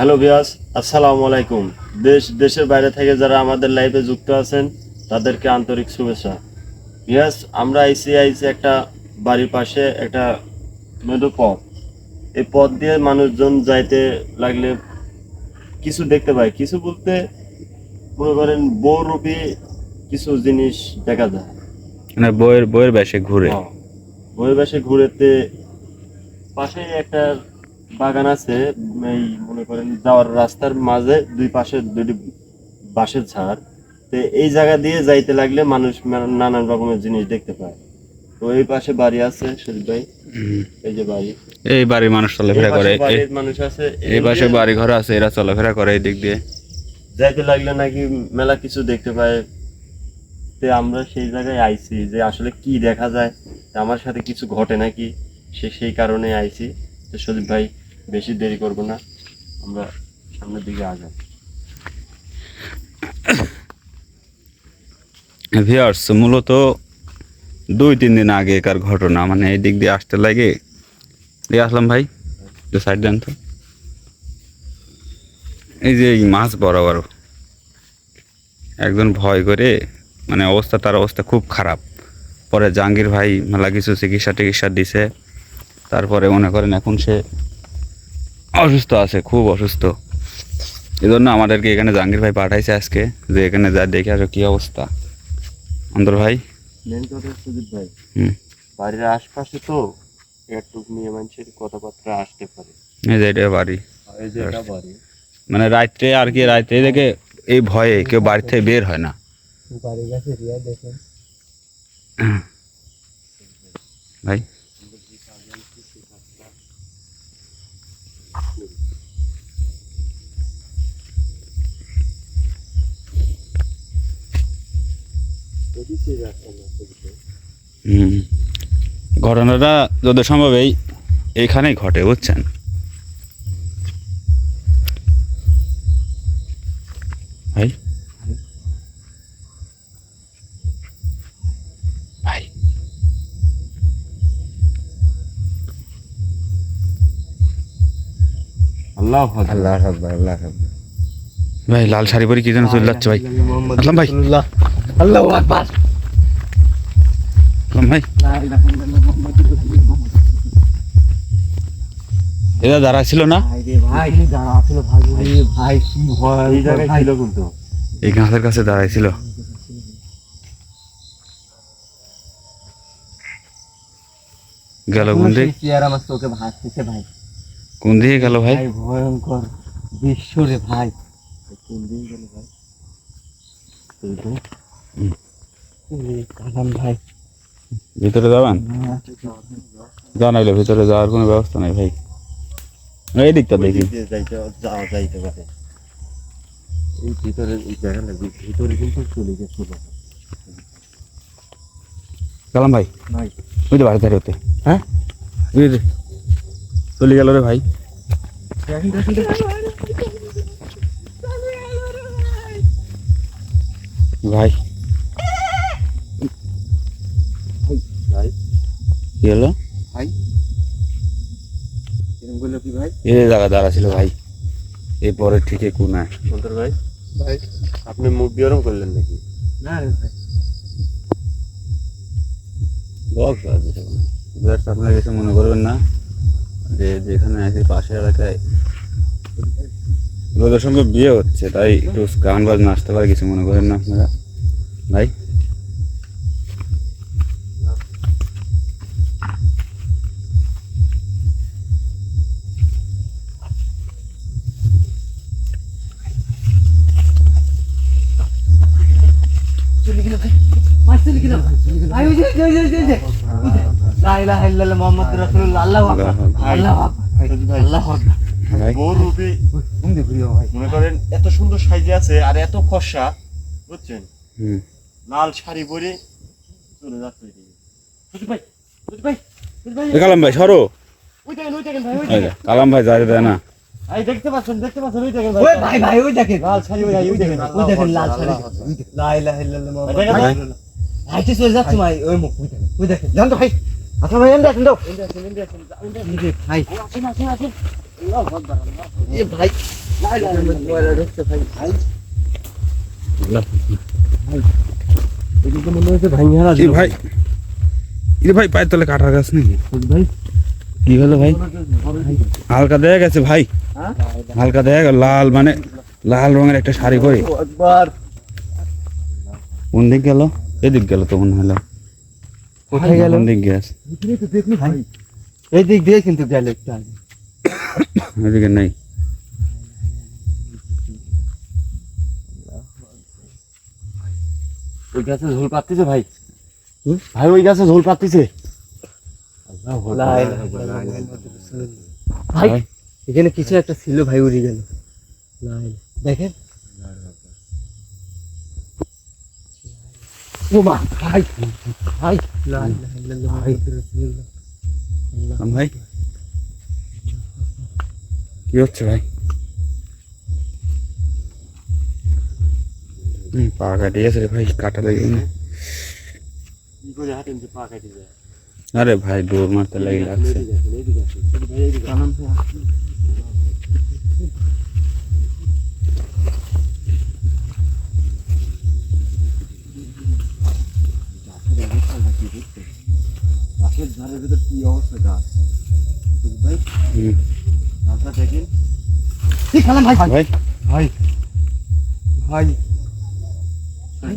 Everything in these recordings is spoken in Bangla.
হ্যালো বিয়াস আসসালামু আলাইকুম। দেশ দেশের বাইরে থেকে যারা আমাদের লাইভে যুক্ত আছেন তাদেরকে আন্তরিক শুভেচ্ছা। বিয়াস আমরা আইসি আইসি একটা বাড়ির পাশে একটা মেদু পথ। এই পথ দিয়ে মানুষজন যাইতে লাগলে কিছু দেখতে পায়। কিছু বলতে মনে করেন বহুরূপী কিছু জিনিস দেখা যায়। মানে বইয়ের বইয়ের বেশে ঘুরে। বইয়ের বেশে ঘুরেতে পাশে একটা বাগান আছে এই মনে করেন যাওয়ার রাস্তার মাঝে দুই পাশে দুটি বাঁশের ঝাড়। তো এই জায়গা দিয়ে যাইতে লাগলে মানুষ নানান রকমের জিনিস দেখতে পায়। তো এই পাশে বাড়ি আছে শরীফ ভাই। এই যে বাড়ি। এই বাড়ির মানুষ চলাফেরা করে। মানুষ আছে এই পাশে বাড়ি ঘর আছে এরা চলাফেরা করে এই দিক দিয়ে। যাইতে লাগলে নাকি মেলা কিছু দেখতে পায়। তে আমরা সেই জায়গায় আইছি যে আসলে কি দেখা যায়। আমার সাথে কিছু ঘটে নাকি সে সেই কারণে আইছি। তো সদীপ ভাই বেশি দেরি করব না। আমরা সামনের দিকে আগাই। ভিয়ার্স মূলত দুই, তিন দিন আগেকার ঘটনা মানে এই দিক দিয়ে আসতে লাগে। দিয়ে আসলাম ভাই সাইড দেন তো। এই যে এই মাছ বরাবর একজন ভয় করে মানে অবস্থা, তার অবস্থা খুব খারাপ। পরে জাহাঙ্গীর ভাই মেলা কিছু চিকিৎসা টিকিৎসা দিছে। তারপরে মনে করেন এখন সে অসুস্থ আছে খুব অসুস্থ। এই জন্য আমাদেরকে এখানে জাহাঙ্গীর ভাই পাঠাইছে আজকে যে এখানে যা দেখে আসো কী অবস্থা। অন্তর ভাই? মেন কথা সুদীপ ভাই হুম। বাড়ির আশপাশে তো একটু মেয়ে মানুষের কথাবার্তা আসতে পারে। এই যে এটা বাড়ি। এই যে এটা বাড়ি। মানে রাত্রে আর কি রাত্রে দেখে এই ভয়ে কেউ বাড়ি থেকে বের হয় না। বাড়ি গেছে রিয়া দেখেন। ভাই দেখি সেই রাস্তা না সুদীপ ভাই। হুম ঘটনাটা যত সম্ভব এই এইখানেই ঘটে বুঝছেন? ভাই? ভাই? আল্লাহ আল্লাহ আল্লাহ ভাই লাল শাড়ি পরে কি যেন চলে যাচ্ছে ভাই? আসলাম ভাই। আল্লাহু আকবার। ভাই এরা দাঁড়া ছিল না? এই গাছের কাছে দাঁড়াইছিল গেল কোন দিক? আমার চোখে ভাসতেছে ভাই কোন দিকে গেল ভাই? ভয়ঙ্কর বিশ্ব রে ভাই কোন দিকে গেল ভাই ভাই ভিতরে যাবেন? জানাইলো ভিতরে যাওয়ার কোনো ব্যবস্থা নাই ভাই। এই দিকটা দেখি। যাওয়া যাইতে পারে। এই ভিতরে এই না ভিতরে কিন্তু চলে গেছিল গেলাম ভাই। ওই তো বাড়ি হতে হ্যাঁ? ওই চলে গেল রে ভাই। ভাই। কি হলো ভাই? এরকম করল কি ভাই? এই জায়গা দাঁড়া ছিল ভাই। এই পরে ঠিক অন্তর ভাই? ভাই? আপনি মুখ বিয়রম করলেন নাকি? না রে ভাই। বক্স আছে আপনার কিছু মনে করবেন না? যে যেখানে আছে পাশের এলাকায়। রোদের সঙ্গে বিয়ে হচ্ছে তাই একটু গান বাজনা আসতে পারে কিছু মনে করেন না আপনারা? ভাই চলে গেল ভাই ভাই চলে গেল ভাই ওই যে ওই যে ওই যে, ওই যে লা ইলাহা ইল্লাল্লাহ মুহাম্মাদুর রাসূলুল্লাহ। আল্লাহু আকবার। আল্লাহু আকবার। আল্লাহু আকবার। ভাই। বড় রূপে কোন দিকে ঘুরিও ভাই। মনে করেন এত সুন্দর সাইজে আছে আর এত ফর্সা বুঝছেন? লাল শাড়ি পরে চলে যাচ্ছে ভাই ভাই ভাই। কালাম ভাই সরো। ওই দেখেন ওই দেখেন ভাই ওই এই দেখেন। যে, কালাম ভাই যাই দেয় না। ভাই দেখতে পাচ্ছেন দেখতে পাচ্ছেন ওই দেখেন ওই ভাই ভাই ওই দেখেন। লাল শাড়ি ওই ওই দেখেন। ওই দেখেন লাল শাড়ি। লা ইলাহা ইল্লাল্লাহ মুহাম্মাদুর ভাই। রাসূলুল্লাহ। ভাই তো চলে যাচ্ছে ভাই। ওই মুখ ওই দেখেন ওই দেখেন। জান তো ভাই? আচ্ছা ভাই আছেন যে ভাই। আসেন আসেন আসেন। এ পায়ের তলে কাটার গাছ নাকি? ভাই। কি হলো ভাই? হালকা দেখা গেছে ভাই। হ্যাঁ? হালকা দেখা গেল লাল মানে লাল রঙের একটা শাড়ি পরে। কোন দিক গেল? এদিক গেল তো মনে হলো কোথায় গেল? কোন দিক গেছে ভাই এই দিক দিয়ে কিন্তু গেল একটু এদিকে নেই। ওই গাছে ঝোল পাতিছে ভাই? ভাই ওই গাছে ঝোল পাতিছে ভাই? এখানে কিছু একটা ছিল ভাই উড়ে গেল। দেখেন? ও মা ভাই ভাই ভাই ভাই কি হচ্ছে ভাই হুম পা কাটিয়ে গেছে রে ভাই কাটা লেগে গেছে। কি করে হাতে নিচে পা কাটি যায় আরে ভাই দৌড় মারতে লেগে লাগছে গাছের ধারের ভিতর কি অবস্থা গাছ ভাই। গাছটা দেখেন। ঠিক খেলাম ভাই? ভাই। ভাই। ভাই।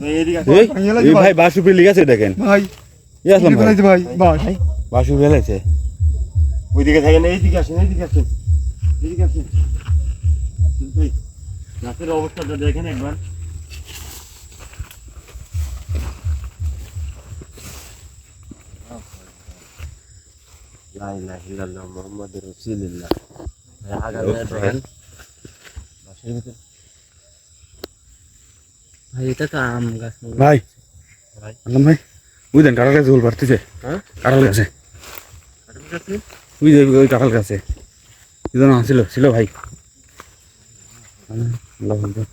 ভাই এদিকে আসেন। এই, এই ভাই। বাসু পেলে গেছে দেখেন। ভাই। আসলাম ভাই? ভাই। ভাই। বাসু ফেলেছে ওইদিকে থাকেন এইদিকে আসেন এইদিকে আসেন। এইদিকে আসেন। ভাই গাছের অবস্থাটা দেখেন একবার। মুহাম্মাদুর রাসূলুল্লাহ ভাই এটা তো আম গাছ ভাই। ভাই। বুঝলেন কাটাল গাছে ঝোল পারতেছে হ্যাঁ? গাছে। ওই যে গাছে। কি যেন ছিল ছিল ভাই। আল্লাহ আকবার।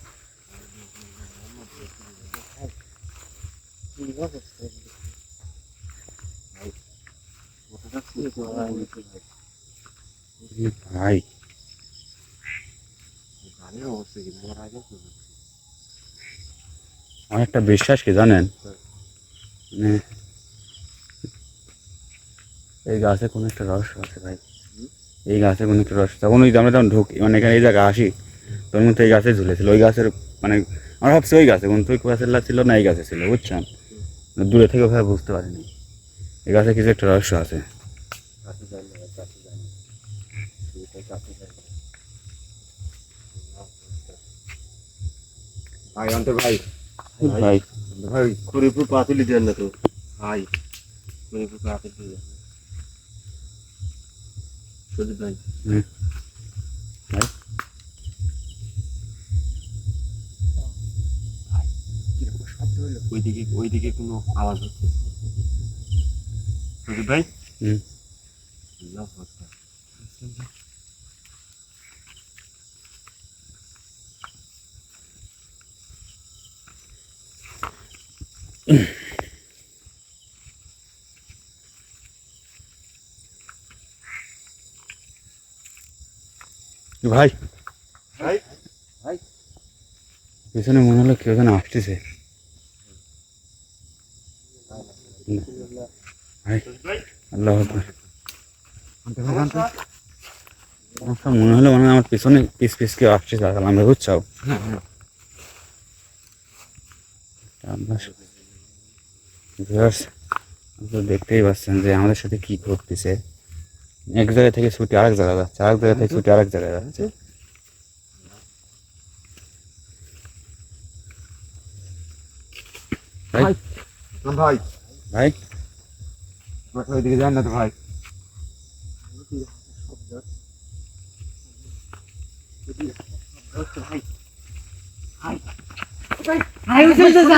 ভাই বিশ্বাস কি জানেন? মানে এই গাছে কোনো একটা রহস্য আছে ভাই। এই গাছে কোনো একটা রহস্য তখন ওই আমরা যখন ঢুকি মানে এখানে এই জায়গায় আসি তোর মধ্যে এই গাছে ঝুলেছিল। ওই গাছের মানে আমরা ভাবছি ওই গাছে, কিন্তু ওই গাছের ছিল না, এই গাছে ছিল, বুঝছেন? দূরে থেকে ভাবে বুঝতে পারিনি। এই গাছে কিছু একটা রহস্য আছে কাছে যায় না কাছে যায় না সেটাই কাছে যায় না ভাই অন্তর ভাই। ভাই। ভাই খরিপুর পাতুলি দেন না তো। খরিপুর পাতুলি দেন সজিত ভাই? ওইদিকে ওইদিকে কোনো আওয়াজ হচ্ছে সজিত ভাই। হুম। আল্লাহু ভাই। ভাই। পেছনে মনে হলো কেউ যেন আসতেছে। আল্লাহ সব মনে হলো মানে আমার পিছনে পিস পিস কেউ আসছে তাহলে আমরা বুঝছাও ভিউয়ার্স আপনারা দেখতেই পাচ্ছেন যে আমাদের সাথে কি করতেছে এক জায়গা থেকে ছুটি আরেক জায়গায় যাচ্ছে আরেক জায়গা থেকে ছুটি আরেক জায়গায় যাচ্ছে ভাই ভাই ভাই ওইদিকে যান না তো ভাই ভাই যা যা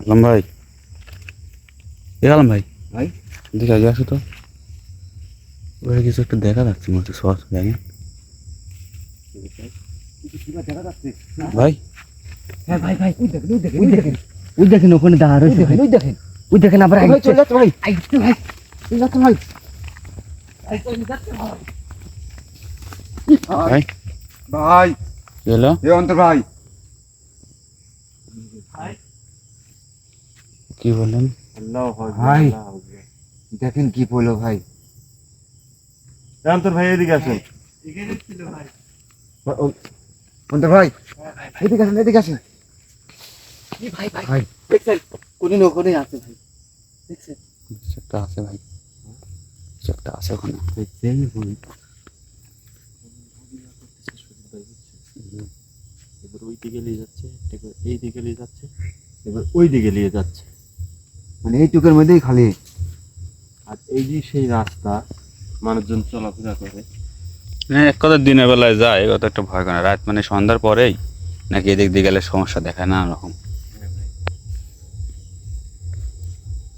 আলম ভাই এ আলম ভাই। ভাই? দেখে আগে আসো তো। ওরা কিছু একটা দেখা যাচ্ছে মনে হচ্ছে সস দেখেন। দেখা ভাই। হ্যাঁ ভাই ভাই ওই দেখেন ওই দেখেন ওই দেখেন। ওই দেখেন ওখানে দাঁড়া রয়েছে ভাই ওই দেখেন। ওই দেখেন আবার ভাই চলে যাচ্ছে ভাই। আইতে ভাই। চলে যাচ্ছে ভাই। ভাই ভাই। কি এ অন্তর ভাই। কি আল্লাহ ভাই। দেখেন কি ভাই। ভাই এদিকে আসেন। ভাই এদিকে আসেন এদিকে আসেন। ভাই ভাই। ভাই। দেখছেন? কোনি না কোনি আছে ভাই? দেখছেন? একটা আছে ভাই। একটা আছে ওখানে। দেখছেন এবার ওই দিকে নিয়ে যাচ্ছে এবার এই দিকে নিয়ে যাচ্ছে এবার ওই দিকে নিয়ে যাচ্ছে। মানে এইটুকুর মধ্যেই খালি। আর এই যে সেই রাস্তা মানুষজন চলাফেরা করে। হ্যাঁ এক কথা দিনের বেলায় যায় কত একটা ভয় করে না। রাত মানে সন্ধ্যার পরেই নাকি এদিক দিয়ে গেলে সমস্যা দেখায় না রকম।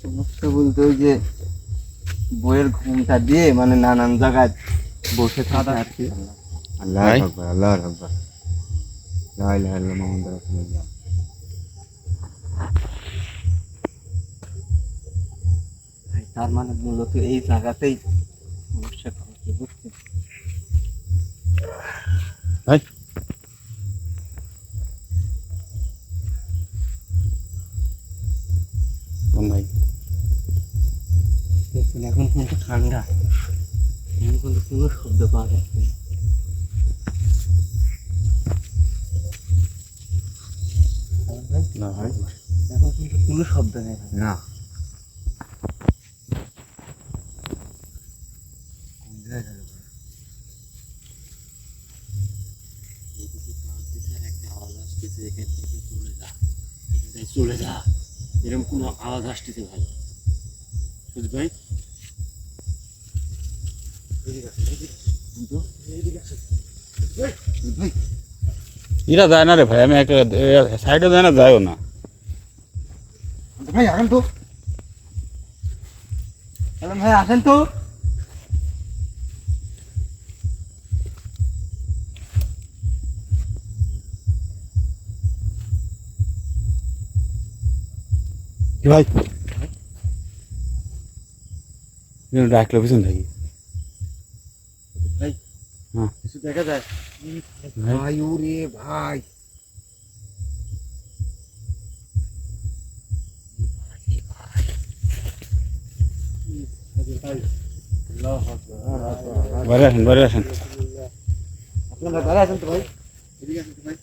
সমস্যা বলতে ওই যে বইয়ের ঘুমটা দিয়ে মানে নানান জায়গায় বসে থাকে আর কি। আল্লাহ? আকবার আল্লাহ আকবার। লা ইলাহা ইল্লাল্লাহ মুহাম্মাদুর রাসূলুল্লাহ। তার মানে মূলত এই জায়গাতেই সমস্যা ভাই দেখছেন এখন কিন্তু ঠান্ডা। এখন কিন্তু কোনো শব্দ পাওয়া যাচ্ছে না। না এখন কিন্তু কোনো শব্দ নেই। না একটা আওয়াজ আসতেছে এখান থেকে চলে যা এখান থেকে চলে যা এরকম কোনো আওয়াজ আসতেছে ভাই। বুঝ ভাই? এরা যায় না রে ভাই আমি একটা সাইডে যায় না যায়ও না। ভাই আসেন তো। ভাই আসেন তো। ভাই। ডাকলো পিছন থাকি ভাই হ্যাঁ। কিছু দেখা যায়? ভাই ওরে ভাই। বাইরে আসেন আপনারা আসেন তো ভাই। এদিকে আসেন তো ভাই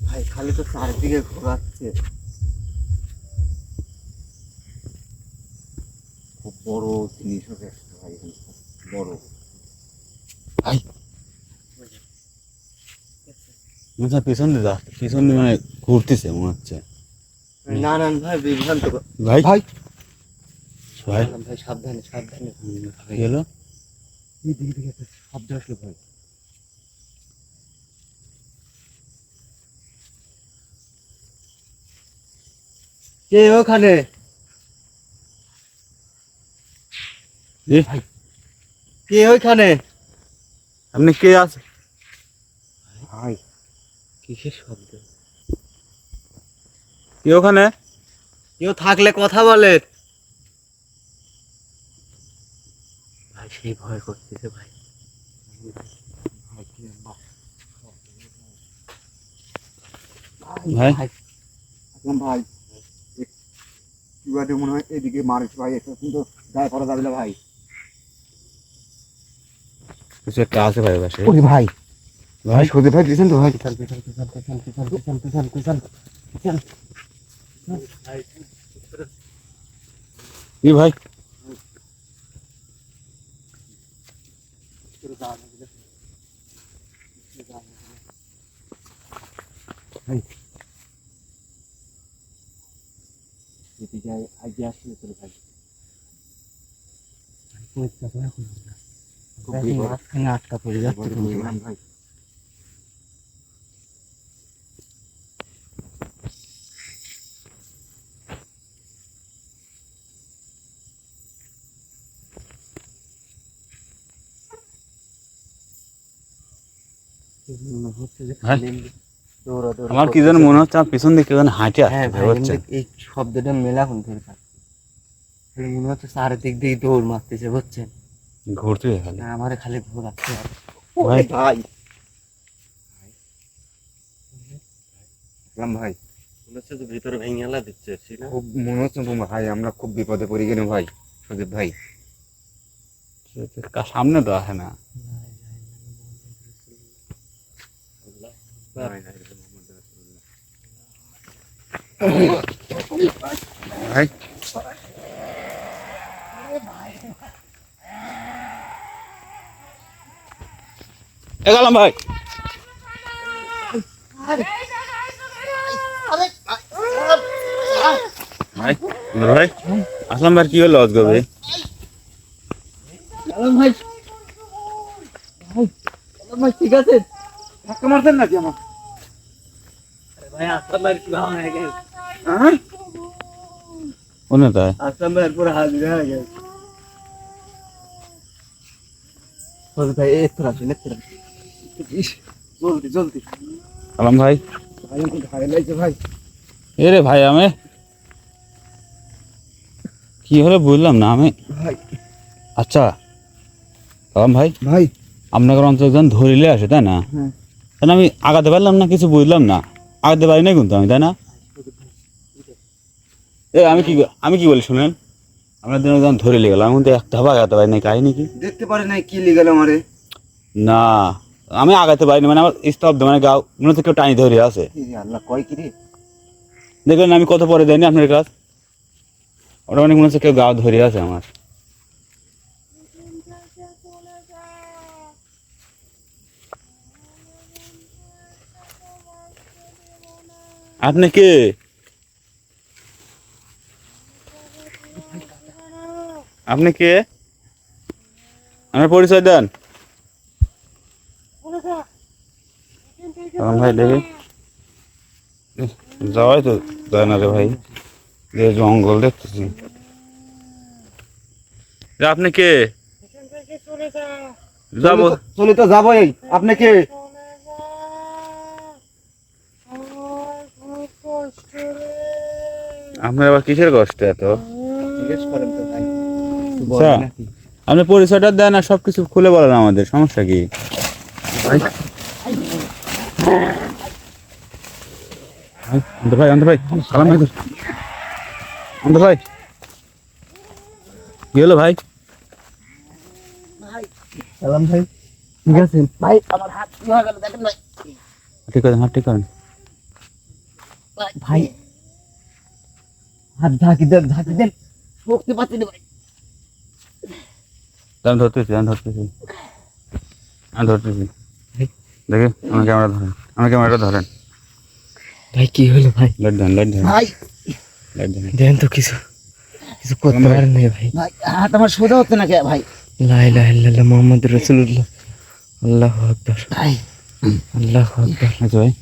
ভাই খালি তো চারদিকে ঘোরাচ্ছে। খুব বড় জিনিস হবে একটা ভাই বড়। মনে হচ্ছে পিছন দিয়ে যাচ্ছে পিছন দিয়ে মানে ঘুরতেছে মনে হচ্ছে। না না ভাই বিভ্রান্ত ভাই। ভাই। ভাই। ভাই সাবধানে সাবধানে। হলো? এই দিকে দিকে একটা শব্দ আসলো ভাই। কে ওখানে? এ কে ওইখানে? আপনি কে আছে? ভাই কিসের শব্দ? কে ওখানে? কেউ থাকলে কথা বলে। ভাই সেই ভয় করতেছে ভাই। ভাই। ভাই। কিবাদে মনে হয় এদিকে মারিস ভাই এটা কিন্তু গায়ে পড়া যাবে না ভাই। কিছু একটা আছে ভাই বাসে ওরে ভাই। ভাই? সদে ভাই দিয়েছেন তো ভাই? পিছন পিছন পিছন পিছন পিছন পিছন পিছন পিছন পিছন কি ভাই এদিকে আগে আসলে বিপদ। মাঝখানে আটকা পড়ে যাচ্ছে। ভাই হচ্ছে যে আমার কি যেন মনে হচ্ছে আমার পিছন দিকে যেন হাঁটে হ্যাঁ আসছে এই শব্দটা মেলা ধরে থাকে মনে হচ্ছে চারিদিক দিয়ে দৌড় মারতেছে বুঝছেন ঘুরতে খালি আমার খালি ঘোরাচ্ছে ভাই ভাই ভাই মনে হচ্ছে যে ভিতরে ভেঙে হেলা দিচ্ছে খুব মনে হচ্ছে তো ভাই আমরা খুব বিপদে পড়ে গেলাম ভাই সুদীপ ভাই সামনে তো আসে না ভাই এ গেলাম ভাই। ভাই ভাই আসলাম ভাই কি হলো আজকে ভাই? ভাই। ভাই আলম ভাই ঠিক আছে ধাক্কা মারতেন নাকি আমার? ভাই আসলাম ভাই কি হয়ে গেছে হ্যাঁ আসলাম ভাই পুরো হাজির হয়ে গেছে ভাই এত রাখি এত জলদি জলদি। সালাম ভাই। ভাই ঘাড়ে লাগছে ভাই। এ রে ভাই আমি কি হলো বুঝলাম না আমি ভাই। আচ্ছা সালাম ভাই। ভাই। আপনাকে অঞ্চল একজন ধরিলে আসে তাই না? হ্যাঁ। আমি আগাতে পারলাম না কিছু বুঝলাম না। আগাতে পারি না কিন্তু আমি তাই না? এ আমি কি আমি কি বলি শুনেন? আপনার দিন ধরে লেগে গেলাম আমি কিন্তু একটা ভাবে আগাতে পারি না কাহিনী কি? দেখতে পারে নাই কি লিগাল আমারে। না আমি আগাতে পারিনি মানে আমার স্তব্ধ মানে গাও মনে হচ্ছে কেউ টানি ধরে আছে। আল্লাহ কয় কি রে? দেখলেন আমি কত পরে দেয়নি আপনার কাজ ওটা অনেক মনে হচ্ছে কেউ গাও ধরে আছে আমার। আপনি কে? আপনি কে? আমার পরিচয় দেন। ভাই দেখি। যাওয়াই তো যায় না রে ভাই। যে জঙ্গল দেখতেছি। আপনি কে? যাব। চলে তো যাবোই। আপনি কে? আপনার আবার কিসের কষ্ট এত? জিজ্ঞেস করেন তো ভাই। আপনি পরিচয়টা দেন আর সবকিছু খুলে বলেন আমাদের সমস্যা কি? ভাই অন্ত ভাই সালাম ভাই অন্ত ভাই কি হলো ভাই? সালাম ভাই। ঠিক আছে। ভাই আমার হাত হয়ে গেল দেখেন ভাই। ঠিক করেন হ্যাঁ ঠিক করেন। ভাই হাত ঢাকি দেন ঢাকি দেন। শক্তি পাচ্ছি ভাই। আমি ধরতেছি আমি ধরতেছি। আমি ধরতেছি। দেখি আমার ক্যামেরা ধরেন আমার ক্যামেরাটা ধরেন। ভাই কি হলো ভাই? লাইট ধরেন লাইট ধরেন ভাই। লাইট ধরেন দেন তো কিছু কিছু করতে পারেন না ভাই। ভাই হাত আমার সোজা হচ্ছে না কে ভাই? লা ইলাহা ইল্লাল্লাহ মুহাম্মদ রাসূলুল্লাহ। আল্লাহু আকবার। ভাই। আল্লাহু আকবার। আচ্ছা ভাই।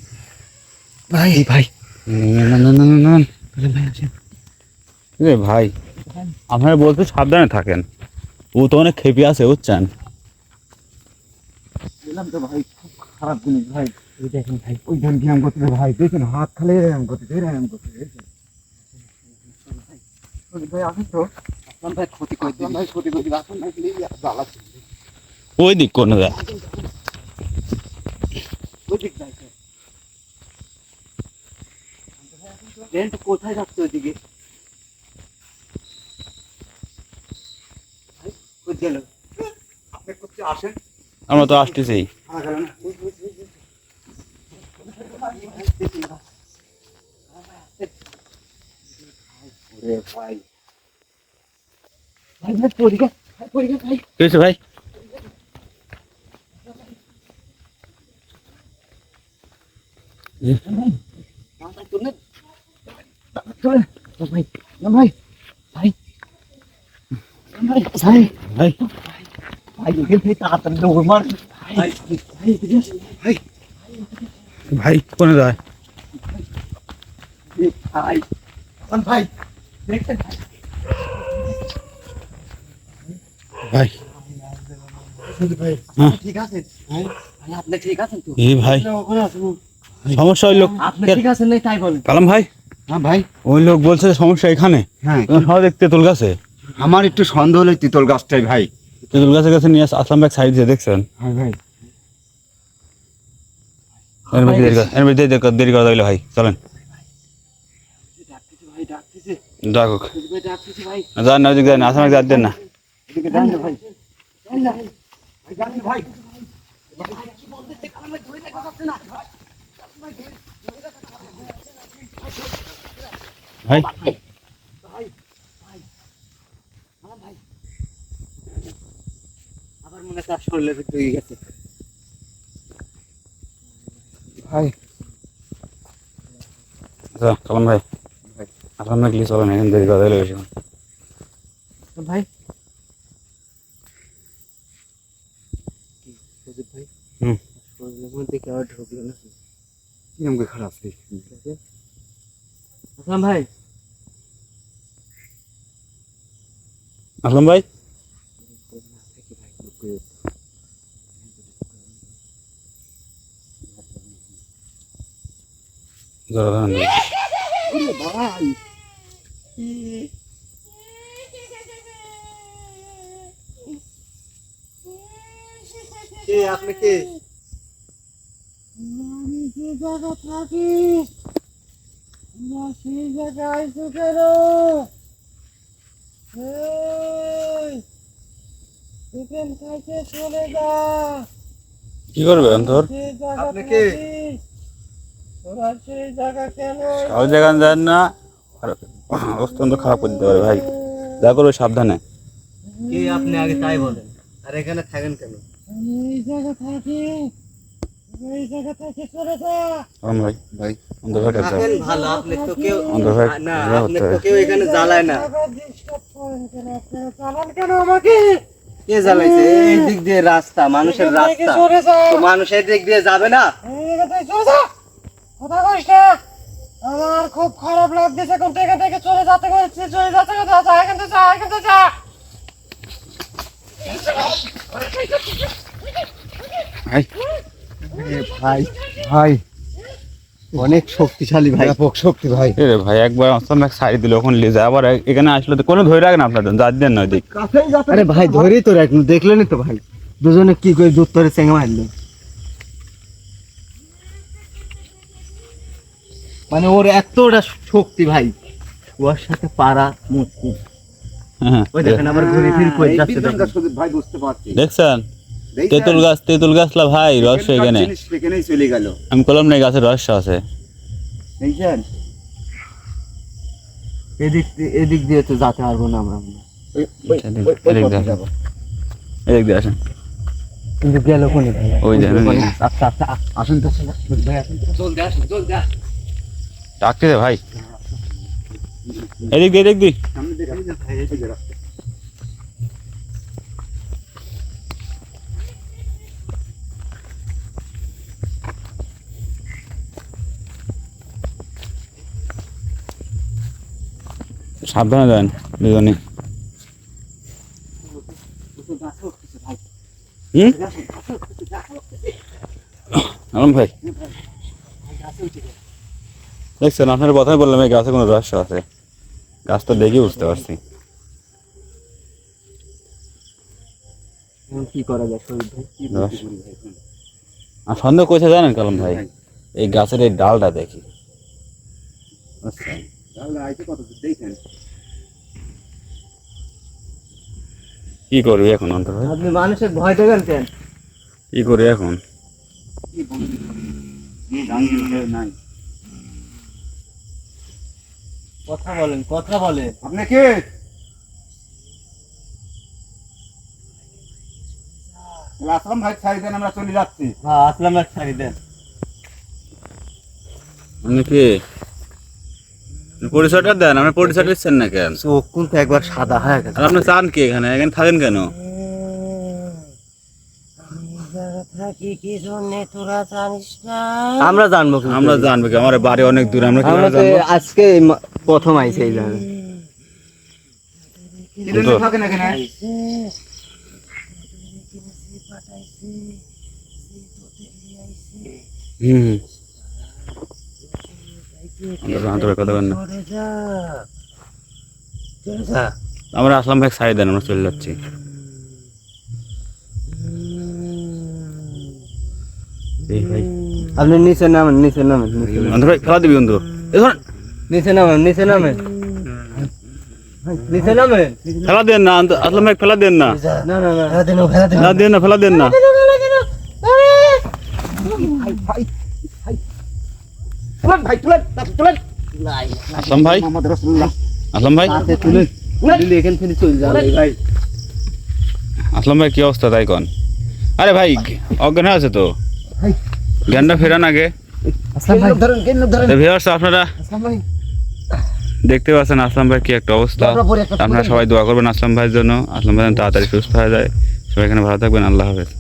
ভাই ভাই। না না না না না না। ভাই ভাই আপনারা বলতে সাবধানে থাকেন। ও তো অনেক খেপে আছে বুঝছেন? বললাম তো ভাই খুব খারাপ জিনিস ভাই। ওই দেখেন ভাই ওই ধান গ্রাম করতে ভাই? দেখেন হাত খালে এরকম করতে করতে ভাই আসেন তো। আসলাম ভাই ক্ষতি করে দিলাম। ভাই ক্ষতি করে দিলাম। আসলাম ভাই জ্বালা ওই দিক কোন যায়? ওই দিক তো কোথায় যাচ্ছে ওইদিকে ভাই কই গেল আপনি করতে আসেন আমরা তো আসতেছি হ্যাঁ গেল না ওরে ভাই ভাই ভাই পরীক্ষা ভাই পরীক্ষা ভাই কি হয়েছে ভাই ভাই ভাই ভাই ভাই ভাই ভাই ভাই এখান থেকে তাড়াতাড়ি দৌড় মার ভাই ভাই ভাই ভাই কোনে যায় ভাই ভাই ভাই ভাই ভাই হ্যাঁ। ঠিক আছেন? ভাই ভাই। আপনি ঠিক আছেন তো এই ভাই সমস্যা ওই লোক আপনি ঠিক আছেন নাই তাই বলেন কালাম ভাই হ্যাঁ ভাই ওই লোক বলছে সমস্যা এখানে। হ্যাঁ। সবাই দেখতে তেঁতুল গাছে আমার একটু সন্দেহ হলো তিতল গাছটাই ভাই। তেঁতুল গাছের কাছে নিয়ে আস- আসলাম ব্যাগ সাইড দিয়ে দেখছেন? হ্যাঁ ভাই। এর মধ্যে দেরি কর- এর মধ্যে দেরি কর- দেরি করা দিলে ভাই। চলেন। ডাকতেছি ভাই ডাকতেছি ডাকুক। ভাই ডাকতেছি ভাই যান না যান আসাম দেন না এদিকে যান না। ভাই মনে চাষ করলে হয়ে গেছে। ভাই। আচ্ছা কালাম ভাই। আসলাম না গেলে চলেন এখন দেরি করা দিলে ভাই। ভাই? হুম। ঢুকলো না কিরম করে খারাপ আসলাম ভাই। আসলাম ভাই? ভাই। কে আপনি কে? আমি যে জায়গা থাকি সেই জায়গায় আইসো কেন এখান থেকে চলে যা। কি করবে তোর সেই জায়গা আপনি কে? থাকিস। তোরা সেই জায়গা কেন সব জায়গায় যান না। আর অবস্থা তো খারাপ করে দিতে পারে ভাই। যা করবে সাবধানে। কে আপনি আগে তাই বলেন? আর এখানে থাকেন কেন? এই জায়গা থাকি এই জায়গা থেকে চলে যা ভাই ভাই অন্ধকার কাছে ভালো আপনি তো কেউ অন্ধকার না আপনি তো কেউ এখানে জ্বালায় না। কেন আমাকে কে জ্বালাইছে? এই দিক দিয়ে রাস্তা মানুষের রাস্তা। মানুষের দিক দিয়ে যাবে না? এই জায়গা থেকে চলে যা কথা কইস না। আমার খুব খারাপ লাগতেছে কোন থেকে থেকে চলে যেতে বলছি চলে যাচ্ছে কথা যা এখান থেকে যা এখান থেকে যা। ভাই। ভাই ভাই। অনেক শক্তিশালী ভাই। ব্যাপক শক্তি ভাই। রে ভাই একবার আসলাম এক সাইড দিল ওখানে যায় আবার এখানে আসলে তো কোনো ধরে রাখেন আপনার যা দেন না ওইদিক। কাছেই যাতে আরে ভাই ধরেই তো রাখল দেখলেনই তো ভাই। দুজনে কি করে দুধ ধরে চেঙে মারলো? মানে ওর এতটা শক্তি ভাই। ওর সাথে পারা মুশকিল হ্যাঁ, ওই দেখেন আবার ঘুরে ফিরে কই যাচ্ছে বিদ্যুৎ দেখেন। গাছ সুজিত ভাই বুঝতে পারছি। দেখছেন? দেখছেন? তেঁতুল গাছ তেঁতুল গাছলা ভাই রহস্য এখানে। জিনিস চলে গেল। আমি কলম নেই গাছের রহস্য আছে। দেখছেন? এদিক এদিক দিয়ে তো যেতে পারব না আমরা। ওই- ওই- এদিক- ওই- ওই এদিক পথে দিয়ে যাব। এদিক দিয়ে আসেন। কিন্তু গেল কোনে ওই যে, আচ্ছা আচ্ছা আসুন তো ভাই আসুন জলদি আসুন জলদি আসুন। ডাকতে দে ভাই। এদিক দিয়ে এদিক দিয়ে। সামনে দেখেন যে ভাই এই যে রাস্তা। সাবধানে দেন দুজনে। হুম? আলম ভাই। দেখছেন আপনার কথাই বললাম এই গাছে কোনো রহস্য আছে। গাছটা দেখে বুঝতে পারছি। কি করা যায়? আর সন্দেহ করেছে জানেন কালাম ভাই? এই গাছের এই ডালটা দেখি। আচ্ছা। কি করবি এখন অন্তর আপনি মানুষের ভয় দেবেন কেন? কি করি এখন? কি নাই। কথা বলেন কথা বলেন। আপনি কে? আসলাম ভাই ছাড়ি দেন আমরা চলে যাচ্ছি। হ্যাঁ আসলাম ভাই ছাড়ি দেন। আপনি কি? পরিচয়টা দেন আপনি পরিচয় দিচ্ছেন না কেন? চোখ কিন্তু একবার সাদা হয়ে গেছে। আপনি চান কি এখানে? এখানে থাকেন কেন? থাকি কি জন্যে তোরা জানিস না? আমরা জানব কিন্তু। আমরা জানব কি আমার বাড়ি অনেক দূর আমরা কি আমরা তো জানব? আজকে এই মা- প্রথম আইছে এই জায়গায়। তো হুম হুম। আমরা আন্তরিক কথা বলেন না। চলে যা। চলে যা। আমরা আসলাম ভাই সাইড দেন আমরা চলে যাচ্ছি এই ভাই আপনি নিচে নামেন নিচে নামেন নিচে নামেন। অন্ধ ভাই ফেলা দিবি অন্ধ এই ধরেন নিচে নামেন নিচে নামেন নিচে নামেন ফেলা দেন না আন্ত- আসলাম ভাই ফেলা দেন না না না না ফেলা দিন ফেলা দিন না দেন না ফেলা দেন না তুলেন ভাই তুলেন তুলেন আসলাম ভাই মোহাম্মদ রসুল্লাহ আসলাম ভাই হাতে তুলে দিলে এখান থেকে চলে যাবে ভাই আসলাম ভাই কি অবস্থা তাই কন আরে ভাই অজ্ঞান হয়ে আছে তো জ্ঞানটা ফেরান আগে। আপনারা দেখতে পাচ্ছেন আসলাম ভাই কি একটা অবস্থা। আপনারা সবাই দোয়া করবেন আসলাম ভাইয়ের জন্য। আসলাম ভাই তাড়াতাড়ি সুস্থ হয়ে যায়। সবাই এখানে ভালো থাকবেন আল্লাহ হাফেজ।